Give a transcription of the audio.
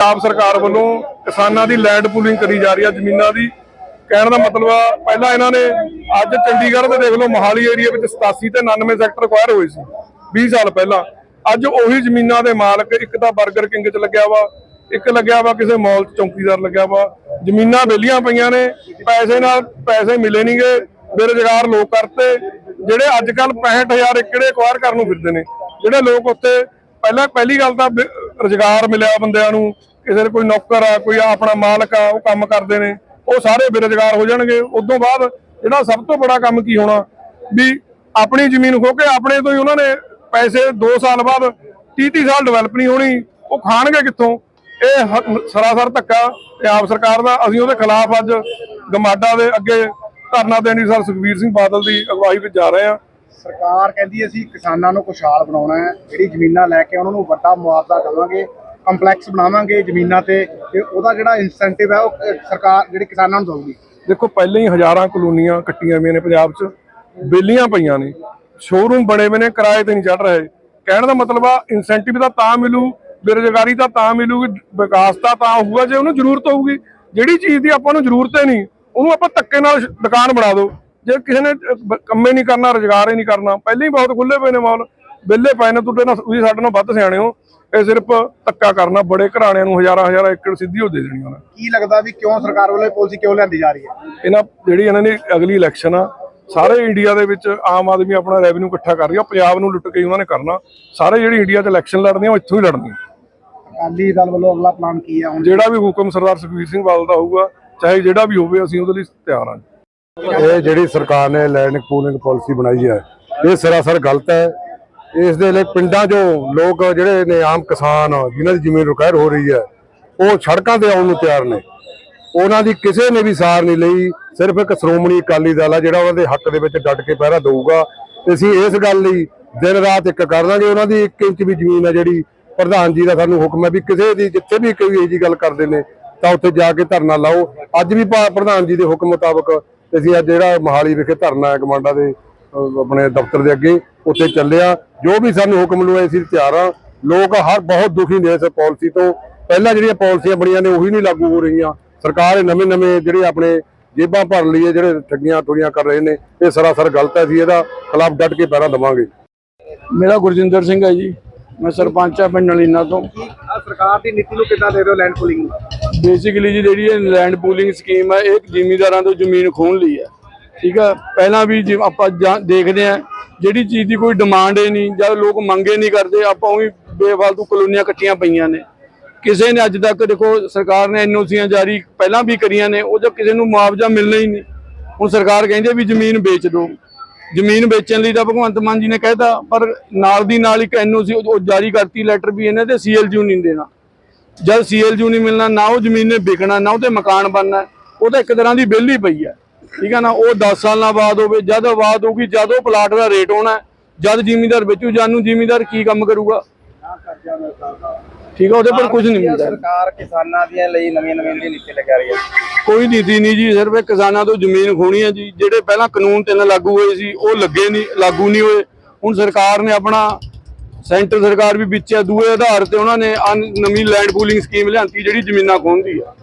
ਪੰਜਾਬ ਸਰਕਾਰ ਵੱਲੋਂ ਕਿਸਾਨਾਂ ਦੀ ਲੈਂਡ ਪੂਲਿੰਗ ਕਰੀ ਜਾ ਰਹੀ ਹੈ ਜ਼ਮੀਨਾਂ ਦੀ। ਕਹਿਣ ਦਾ ਮਤਲਬ ਆ, ਪਹਿਲਾਂ ਇਹਨਾਂ ਨੇ ਅੱਜ ਚੰਡੀਗੜ੍ਹ ਦੇ ਦੇਖ ਲਓ, ਮੋਹਾਲੀ ਏਰੀਆ ਵਿੱਚ 87 ਤੇ 99 ਸੈਕਟਰ ਅਕਵਾਇਰ ਹੋਏ ਸੀ 20 ਸਾਲ ਪਹਿਲਾਂ। ਅੱਜ ਉਹੀ ਜ਼ਮੀਨਾਂ ਦੇ ਮਾਲਕ ਇੱਕ ਤਾਂ 버ਗਰ ਕਿੰਗ 'ਚ ਲੱਗਿਆ ਵਾ, ਇੱਕ ਲੱਗਿਆ ਵਾ ਕਿਸੇ ਮਾਲ 'ਚ ਚੌਕੀਦਾਰ ਲੱਗਿਆ ਵਾ। ਜ਼ਮੀਨਾਂ ਵਿਹਲੀਆਂ ਪਈਆਂ ਨੇ, ਪੈਸੇ ਨਾਲ ਪੈਸੇ ਮਿਲੇ ਨਹੀਂਗੇ ਬੇਰੁਜ਼ਗਾਰ ਲੋਕ ਕਰਤੇ, ਜਿਹੜੇ ਅੱਜ ਕੱਲ 65000 ਏਕੜੇ ਅਕਵਾਇਰ ਕਰਨ ਨੂੰ ਫਿਰਦੇ ਨੇ। ਜਿਹੜੇ ਲੋਕ ਉੱਥੇ ਪਹਿਲਾਂ, ਪਹਿਲੀ ਗੱਲ ਤਾਂ ਰੁਜ਼ਗਾਰ ਮਿਲਿਆ ਬੰਦਿਆਂ ਨੂੰ ਕਿਸੇ ਦੇ ਕੋਈ ਨੌਕਰ ਆ, ਕੋਈ ਆਪਣਾ ਮਾਲਕ ਆ, ਉਹ ਕੰਮ ਕਰਦੇ ਨੇ, ਉਹ ਸਾਰੇ ਬੇਰੁਜ਼ਗਾਰ ਹੋ ਜਾਣਗੇ। ਉਦੋਂ ਬਾਅਦ ਜਿਹੜਾ ਸਭ ਤੋਂ ਬੜਾ ਕੰਮ ਕੀ ਹੋਣਾ? ਵੀ ਆਪਣੀ ਜ਼ਮੀਨ ਖੋ ਕੇ ਆਪਣੇ ਤੋਂ ਹੀ ਉਹਨਾਂ ਨੇ ਪੈਸੇ 2 ਸਾਲ ਬਾਅਦ 30 30 ਸਾਲ ਡਿਵੈਲਪ ਨਹੀਂ ਹੋਣੀ, ਉਹ ਖਾਣਗੇ ਕਿੱਥੋਂ? ਇਹ ਸਰਾਸਰ ਧੱਕਾ ਪੰਜਾਬ ਸਰਕਾਰ ਦਾ, ਅਸੀਂ ਉਹਦੇ ਖਿਲਾਫ ਅੱਜ ਗਮਾਡਾ ਦੇ ਅੱਗੇ ਧਰਨਾ ਦੇਣੀ ਸਰ ਸੁਖਬੀਰ ਸਿੰਘ ਬਾਦਲ ਦੀ ਅਗਵਾਈ ਵਿੱਚ ਜਾ ਰਹੇ ਹਾਂ। ਸਰਕਾਰ ਕਹਿੰਦੀ ਅਸੀਂ ਕਿਸਾਨਾਂ ਨੂੰ ਖੁਸ਼ਹਾਲ ਬਣਾਉਣਾ ਹੈ, ਜਿਹੜੀ ਜ਼ਮੀਨਾਂ ਲੈ ਕੇ ਉਹਨਾਂ ਨੂੰ ਵੱਡਾ ਮੁਆਵਜ਼ਾ ਦੇਵਾਂਗੇ। ਕੰਪਲੈਕਸ ਬਣਾਵਾਂਗੇ ਜ਼ਮੀਨਾਂ ਤੇ ਤੇ ਉਹਦਾ ਜਿਹੜਾ ਇਨਸੈਂਟਿਵ ਹੈ ਉਹ ਸਰਕਾਰ ਜਿਹੜੀ ਕਿਸਾਨਾਂ ਨੂੰ ਦੇਊਗੀ। ਦੇਖੋ ਪਹਿਲਾਂ ਹੀ ਹਜ਼ਾਰਾਂ ਕਲੋਨੀਆਂ ਕੱਟੀਆਂ ਹੋਈਆਂ ਨੇ ਪੰਜਾਬ 'ਚ। ਬੇਲੀਆਂ ਪਈਆਂ ਨੇ। ਸ਼ੋਰੂਮ ਬਣੇ ਹੋਏ ਨੇ ਕਿਰਾਏ ਤੇ ਨਹੀਂ ਚੜ ਰਹੇ। ਕਹਿਣ ਦਾ ਮਤਲਬ ਆ ਇਨਸੈਂਟਿਵ ਤਾਂ ਤਾਂ ਮਿਲੂ ਬੇਰੁਜ਼ਗਾਰੀ ਤਾਂ ਤਾਂ ਮਿਲੂਗੀ ਵਿਕਾਸ ਤਾਂ ਤਾਂ ਹੋਊਗਾ ਜੇ ਉਹਨੂੰ ਜ਼ਰੂਰਤ ਹੋਊਗੀ। ਜਿਹੜੀ ਚੀਜ਼ ਦੀ ਆਪਾਂ ਨੂੰ ਜ਼ਰੂਰਤ ਹੀ ਨਹੀਂ ਉਹਨੂੰ ਆਪਾਂ ਧੱਕੇ ਨਾਲ ਦੁਕਾਨ ਬਣਾ ਦਿਓ। ਜੇ ਕਿਸੇ ਨੇ ਅਹ, ਬ- ਕੰਮੇ ਨਹੀਂ ਕਰਨਾ ਰੁਜ਼ਗਾਰ ਹੀ ਨਹੀਂ ਕਰਨਾ ਪਹਿਲਾਂ ਹੀ ਬਹੁਤ ਖੁੱਲੇ ਪਏ ਨੇ ਮਾਲ ਵਿਹਲੇ ਪਏ ਨੇ ਤੁਹਾਡੇ ਨਾਲ ਤੁਸੀਂ ਸਾਡੇ ਨਾਲ ਵੱਧ ਸਿਆਣੇ ਹੋ। ਇਹ ਸਿਰਫ ਧੱਕਾ ਕਰਨਾ ਬੜੇ ਘਰਾਣਿਆਂ ਨੂੰ ਹਜ਼ਾਰਾਂ ਹਜ਼ਾਰਾਂ ਏਕੜ ਸਿੱਧੀ ਹੋ ਦੇ ਦੇਣੀ ਉਹਨਾਂ ਕੀ ਲੱਗਦਾ ਵੀ ਕਿਉਂ ਸਰਕਾਰ ਵੱਲੋਂ ਇਹ ਪਾਲਿਸੀ ਕਿਉਂ ਲਿਆਂਦੀ ਜਾ ਰਹੀ ਹੈ? ਇਹਨਾਂ ਜਿਹੜੀ ਇਹਨਾਂ ਦੀ ਅਗਲੀ ਇਲੈਕਸ਼ਨ ਆ ਸਾਰੇ ਇੰਡੀਆ ਦੇ ਵਿੱਚ ਆਮ ਆਦਮੀ ਆਪਣਾ ਰੈਵਨਿਊ ਇਕੱਠਾ ਕਰ ਰਹੀ ਆ ਪੰਜਾਬ ਨੂੰ ਲੁੱਟ ਕੇ ਹੀ ਉਹਨਾਂ ਨੇ ਕਰਨਾ। ਸਾਰੇ ਜਿਹੜੀ ਇੰਡੀਆ 'ਚ ਇਲੈਕਸ਼ਨ ਲੜਨੀ ਆ ਉਹ ਇੱਥੋਂ ਹੀ ਲੜਨੀ ਆ ਅਕਾਲੀ ਦਲ ਵੱਲੋਂ ਅਗਲਾ ਪਲਾਨ ਕੀ ਹੈ ਹੁਣ? ਜਿਹੜਾ ਵੀ ਹੁਕਮ ਸਰਦਾਰ ਸੁਖਬੀਰ ਸਿੰਘ ਬਾਦਲ ਦਾ ਹੋਊਗਾ ਚਾਹੇ ਜਿਹੜਾ ਵੀ ਹੋਵੇ ਅਸੀਂ ਉਹਦੇ ਲਈ ਤਿਆਰ ਹਾਂ। ਇਹ ਜਿਹੜੀ ਸਰਕਾਰ ਨੇ ਲੈਂਡ ਪੂਲਿੰਗ ਪਾਲਿਸੀ ਬਣਾਈ ਹੈ ਇਹ ਸਰਾਸਰ ਗਲਤ ਹੈ। ਇਸ ਦੇ ਲਈ ਪਿੰਡਾਂ 'ਚੋਂ ਲੋਕ ਜਿਹੜੇ ਨੇ ਆਮ ਕਿਸਾਨ ਜਿਨ੍ਹਾਂ ਦੀ ਜ਼ਮੀਨ ਰਿਕਵਾਇਰ ਹੋ ਰਹੀ ਹੈ, ਉਹ ਸੜਕਾਂ ਤੇ ਆਉਣ ਨੂੰ ਤਿਆਰ ਨੇ। ਉਹਨਾਂ ਦੀ ਕਿਸੇ ਨੇ ਵੀ ਸਾਰ ਨਹੀਂ ਲਈ, ਸਿਰਫ ਇੱਕ ਸ਼੍ਰੋਮਣੀ ਅਕਾਲੀ ਦਲ ਆ ਜਿਹੜਾ ਉਹਨਾਂ ਦੇ ਹੱਕ ਦੇ ਵਿੱਚ ਡਟ ਕੇ ਪਹਿਰਾ ਦੇਊਗਾ। ਅਸੀਂ ਇਸ ਗੱਲ ਲਈ ਦਿਨ ਰਾਤ ਇੱਕ ਕਰ ਦਾਂਗੇ, ਉਹਨਾਂ ਦੀ 1 ਇੰਚ ਵੀ ਜ਼ਮੀਨ ਹੈ ਜਿਹੜੀ ਪ੍ਰਧਾਨ ਜੀ ਦਾ ਸਾਨੂੰ ਹੁਕਮ ਹੈ ਵੀ ਕਿਸੇ ਦੀ ਜਿੱਥੇ ਵੀ ਕੋਈ ਇਹੋ ਜਿਹੀ ਗੱਲ ਕਰਦੇ ਨੇ, ਤਾਂ ਉੱਥੇ ਜਾ ਕੇ ਧਰਨਾ ਲਾਓ। ਅੱਜ ਵੀ ਭਾ- ਪ੍ਰਧਾਨ ਜੀ ਦੇ ਹੁਕਮ ਮੁਤਾਬਕ ਅਸੀਂ ਅੱਜ ਜਿਹੜਾ ਮਹਾਲੀ ਵਿਖੇ ਧਰਨਾ ਹੈ ਕਮਾਂਡਾ ਦੇ ਆਪਣੇ ਦਫ਼ਤਰ ਦੇ ਅੱਗੇ ਉੱਥੇ ਚੱਲਿਆ। ਜੋ ਵੀ ਸਾਨੂੰ ਹੁਕਮ ਲਵਾਏ ਅਸੀਂ ਤਿਆਰ ਹਾਂ। ਲੋਕ ਹਰ ਬਹੁਤ ਦੁਖੀ ਨੇ ਇਸ ਪਾਲਿਸੀ ਤੋਂ। ਪਹਿਲਾਂ ਜਿਹੜੀਆਂ ਪਾਲਿਸੀਆਂ ਬਣੀਆਂ ਨੇ ਉਹੀ ਨਹੀਂ ਲਾਗੂ ਹੋ ਰਹੀਆਂ। ਸਰਕਾਰ ਇਹ ਨਵੇਂ ਨਵੇਂ ਜਿਹੜੇ ਆਪਣੇ ਜੇਬਾਂ ਭਰ ਲਈ ਹੈ ਜਿਹੜੇ ਠੱਗੀਆਂ ਠੋਰੀਆਂ ਕਰ ਰਹੇ ਨੇ ਇਹ ਸਰਾਸਰ ਗਲਤ ਹੈ। ਅਸੀਂ ਇਹਦਾ ਖਿਲਾਫ ਡਟ ਕੇ ਪੈਰਾ ਦਵਾਂਗੇ ਮੇਰਾ ਗੁਰਜਿੰਦਰ ਸਿੰਘ ਹੈ ਜੀ। ਮੈਂ ਸਰਪੰਚ ਆ ਪਿੰਡ ਨਲੀਨਾ ਤੋਂ। ਆ ਸਰਕਾਰ ਦੀ ਨੀਤੀ ਨੂੰ ਕਿੱਦਾਂ ਦੇ ਰਹੇ ਹੋ ਲੈਂਡ ਪੂਲਿੰਗ ਨੂੰ? ਬੇਸਿਕਲੀ ਜੀ ਜਿਹੜੀ ਇਹ ਲੈਂਡ ਪੂਲਿੰਗ ਸਕੀਮ ਹੈ ਇਹ ਜ਼ਿਮੀਂਦਾਰਾਂ ਤੋਂ ਜ਼ਮੀਨ ਖੋਹਣ ਲਈ ਹੈ। ਠੀਕ ਹੈ? ਪਹਿਲਾਂ ਵੀ ਜਿਵੇਂ ਆਪਾਂ ਜਾਂ- ਦੇਖਦੇ ਆ ਜਿਹੜੀ ਚੀਜ਼ ਦੀ ਕੋਈ ਡਿਮਾਂਡ ਹੀ ਨਹੀਂ ਜਦ ਲੋਕ ਮੰਗੇ ਨਹੀਂ ਕਰਦੇ, ਆਪਾਂ ਉਹੀ ਬੇਫਾਲਤੂ ਕਲੋਨੀਆਂ ਕੱਟੀਆਂ ਪਈਆਂ ਨੇ। ਕਿਸੇ ਨੇ ਅੱਜ ਤੱਕ ਦੇਖੋ, ਸਰਕਾਰ ਨੇ ਐਨਓਸੀਆਂ ਜਾਰੀ ਪਹਿਲਾਂ ਵੀ ਕਰੀਆਂ ਨੇ, ਉਹ ਜੋ ਕਿਸੇ ਨੂੰ ਮੁਆਵਜ਼ਾ ਮਿਲਣਾ ਹੀ ਨਹੀਂ। ਹੁਣ ਸਰਕਾਰ ਕਹਿੰਦੀ ਵੀ ਜ਼ਮੀਨ ਵੇਚ ਦਿਓ। ਜ਼ਮੀਨ ਵੇਚਣ ਲਈ ਤਾਂ ਭਗਵੰਤ ਮਾਨ ਜੀ ਨੇ ਕਹਿਤਾ ਪਰ ਨਾਲ ਦੀ ਨਾਲ ਇੱਕ ਐਨਓਸੀ ਉਹ ਜਾਰੀ ਕਰਤੀ ਲੈਟਰ ਵੀ ਇਹਨੇ ਤੇ ਸੀਐਲਯੂ ਨਹੀਂ ਦੇਣਾ। ਜਦ ਸੀਐਲਯੂ ਨਹੀਂ ਮਿਲਣਾ, ਨਾ ਉਹ ਜ਼ਮੀਨ ਨੇ ਵਿਕਣਾ, ਨਾ ਉਹਤੇ ਮਕਾਨ ਬਣਨਾ, ਉਹ ਤਾਂ ਇੱਕ ਤਰ੍ਹਾਂ ਦੀ ਬਿੱਲ ਹੀ ਪਈ ਹੈ। ਠੀਕ ਹੈ ਨਾ ਉਹ 10 ਸਾਲਾਂ ਬਾਅਦ ਹੋਵੇ ਜਦ ਆਬਾਦ ਹੋਊਗੀ ਜਦ ਉਹ ਪਲਾਟ ਦਾ ਰੇਟ ਹੋਣਾ ਜਦ ਜ਼ਿਮੀਂਦਾਰ ਵੇਚੂ ਜਾਨੂੰ ਜ਼ਿਮੀਂਦਾਰ ਕੀ ਕੰਮ ਕਰੂਗਾ। ਠੀਕ ਹੈ ਉਹਦੇ ਪਰ ਕੁਝ ਨਹੀਂ ਮਿਲਦਾ। ਸਰਕਾਰ ਕਿਸਾਨਾਂ ਦੀਆਂ ਲਈ ਨਵੀਆਂ ਨਵੀਆਂ ਜਿਹੜੀ ਨੀਤੀ ਲਗਾ ਰਹੀ ਹੈ। ਕੋਈ ਨੀਤੀ ਨਹੀਂ ਜੀ ਸਿਰਫ ਕਿਸਾਨਾਂ ਤੋਂ ਜ਼ਮੀਨ ਖੋਣੀ ਹੈ ਜੀ ਜਿਹੜੇ ਪਹਿਲਾਂ ਕਾਨੂੰਨ ਤਿੰਨ ਲਾਗੂ ਹੋਏ ਸੀ ਉਹ ਲੱਗੇ ਨਹੀਂ ਲਾਗੂ ਨਹੀਂ ਹੋਏ। ਹੁਣ ਸਰਕਾਰ ਨੇ ਆਪਣਾ ਸੈਂਟਰ ਸਰਕਾਰ ਵੀ ਵਿੱਚ ਹੈ ਦੂਏ ਆਧਾਰ ਤੇ ਉਹਨਾਂ ਨੇ ਨਵੀਂ ਲੈਂਡ ਪੂਲਿੰਗ ਸਕੀਮ ਲਿਆਂਤੀ ਜਿਹੜੀ ਜ਼ਮੀਨਾਂ ਖੋਹਦੀ ਹੈ